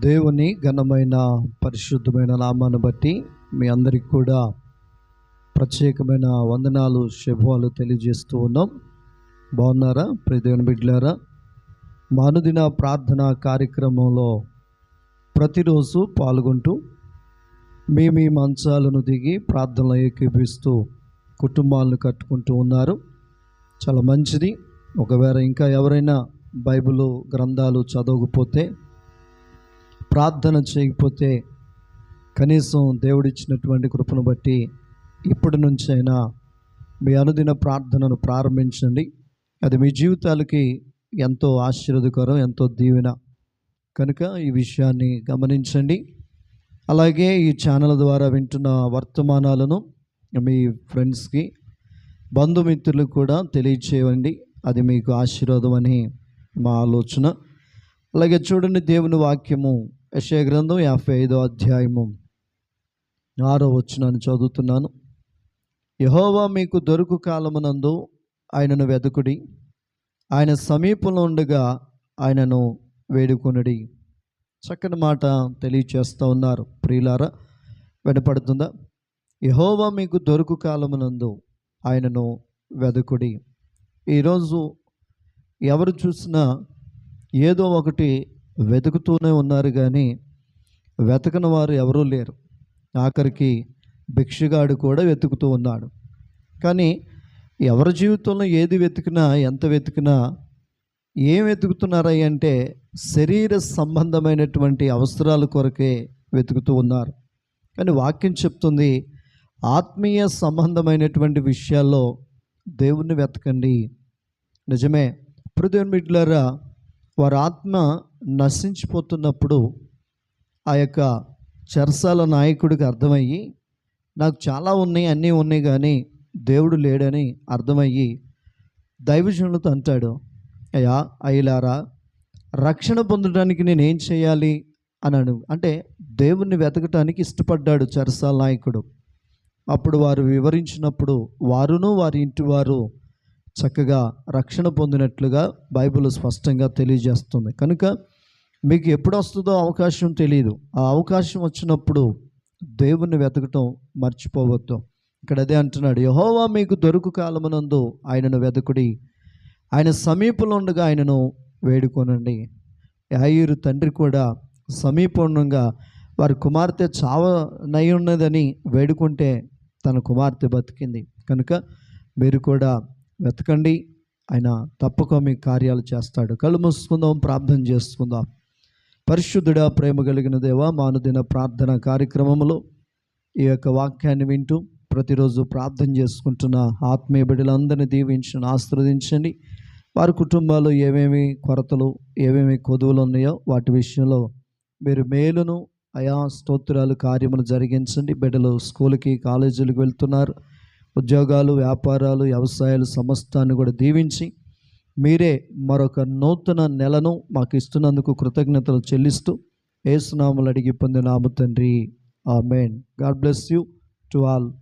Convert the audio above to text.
దేవుని ఘనమైన పరిశుద్ధమైన నామాన్ని బట్టి మీ అందరికి కూడా ప్రత్యేకమైన వందనాలు శుభాలు తెలియజేస్తూ ఉన్నాం. బాగున్నారా? ప్రదేవుని బిడ్డలారా మానుదిన ప్రార్థన కార్యక్రమంలో ప్రతిరోజు పాల్గొంటూ మీ మీ మంచాలను దిగి ప్రార్థనలు ఏకీపిస్తూ కుటుంబాలను కట్టుకుంటూ ఉన్నారు. చాలా మంచిది. ఒకవేళ ఇంకా ఎవరైనా బైబిల్ గ్రంథాలు చదవకపోతే ప్రార్థన చేయకపోతే కనీసం దేవుడిచ్చినటువంటి కృపను బట్టి ఇప్పటి నుంచైనా మీ అనుదిన ప్రార్థనను ప్రారంభించండి. అది మీ జీవితాలకి ఎంతో ఆశీర్వదకరం ఎంతో దీవెన. కనుక ఈ విషయాన్ని గమనించండి. అలాగే ఈ ఛానల్ ద్వారా వింటున్న వర్తమానాలను మీ ఫ్రెండ్స్కి బంధుమిత్రులకు కూడా తెలియచేయండి. అది మీకు ఆశీర్వాదం అని మా ఆలోచన. అలాగే చూడండి దేవుని వాక్యము. యశయ గ్రంథం యాభై ఐదో అధ్యాయము. ఆరో వచ్చినాను చదువుతున్నాను. యహోవా మీకు దొరుకు కాలమునందు ఆయనను వెతుకుడి ఆయన సమీపంలో ఉండగా ఆయనను వేడుకొనుడి. చక్కని మాట తెలియచేస్తూ ఉన్నారు. ప్రియులారా వెనపడుతుందా? యహోవా మీకు దొరుకు కాలమునందు ఆయనను వెదకుడి. ఈరోజు ఎవరు చూసినా ఏదో ఒకటి వెతుకుతూనే ఉన్నారు కానీ వెతకని వారు ఎవరూ లేరు. ఆఖరికి భిక్షగాడు కూడా వెతుకుతూ ఉన్నాడు. కానీ ఎవరి జీవితంలో ఏది వెతికినా ఎంత వెతికినా ఏం వెతుకుతున్నారా అంటే శరీర సంబంధమైనటువంటి అవసరాల కొరకే వెతుకుతూ ఉన్నారు. కానీ వాక్యం చెప్తుంది ఆత్మీయ సంబంధమైనటువంటి విషయాల్లో దేవుణ్ణి వెతకండి. నిజమే. ప్రదేవన్ బిడ్డలారా వారి ఆత్మ నశించిపోతున్నప్పుడు ఆ యొక్క చెరసాల నాయకుడికి అర్థమయ్యి నాకు చాలా ఉన్నాయి అన్నీ ఉన్నాయి కానీ దేవుడు లేడని అర్థమయ్యి దైవజనులతో అంటాడు అయ్యా అయ్యలారా రక్షణ పొందడానికి నేను ఏం చేయాలి? అన్నాడు అంటే దేవుణ్ణి వెతకటానికి ఇష్టపడ్డాడు చెరసాల నాయకుడు. అప్పుడు వారు వివరించినప్పుడు వారును వారి ఇంటి వారు చక్కగా రక్షణ పొందినట్లుగా బైబిల్ స్పష్టంగా తెలియజేస్తుంది. కనుక మీకు ఎప్పుడు వస్తుందో అవకాశం తెలియదు ఆ అవకాశం వచ్చినప్పుడు దేవుణ్ణి వెతకటం మర్చిపోవద్దు. ఇక్కడ అదే అంటున్నాడు యహోవా మీకు దొరుకు కాలమునందు ఆయనను వెతకుడి ఆయన సమీపంలో ఉండగా ఆయనను వేడుకొనండి. యాయూరు తండ్రి కూడా సమీపంగా వారి కుమార్తె చావనై ఉన్నదని వేడుకుంటే తన కుమార్తె బతికింది. కనుక మీరు కూడా వెతకండి. ఆయన తప్పక మీ కార్యాలు చేస్తాడు. కళ్ళు మూసుకుందాం ప్రార్థన చేసుకుందాం. పరిశుద్ధుడా ప్రేమ కలిగిన దేవా మానుదిన ప్రార్థన కార్యక్రమంలో ఈ యొక్క వాక్యాన్ని వింటూ ప్రతిరోజు ప్రార్థన చేసుకుంటున్న ఆత్మీయ బిడ్డలందరినీ దీవించండి ఆస్వాదించండి వారి కుటుంబాల్లో ఏమేమి కొరతలు ఏమేమి కొదువులు ఉన్నాయో వాటి విషయంలో మీరు మేలును అయా స్తోత్రాలు కార్యములు జరిగించండి. బిడ్డలు స్కూల్కి కాలేజీలకు వెళ్తున్నారు. ఉద్యోగాలు వ్యాపారాలు వ్యవసాయాలు సమస్తాన్ని కూడా దీవించి మీరే మరొక నూతన నెలను మాకు ఇస్తున్నందుకు కృతజ్ఞతలు చెల్లిస్తూ ఏసునాములు అడిగి పొందినాము తండ్రి. Amen God bless you to all.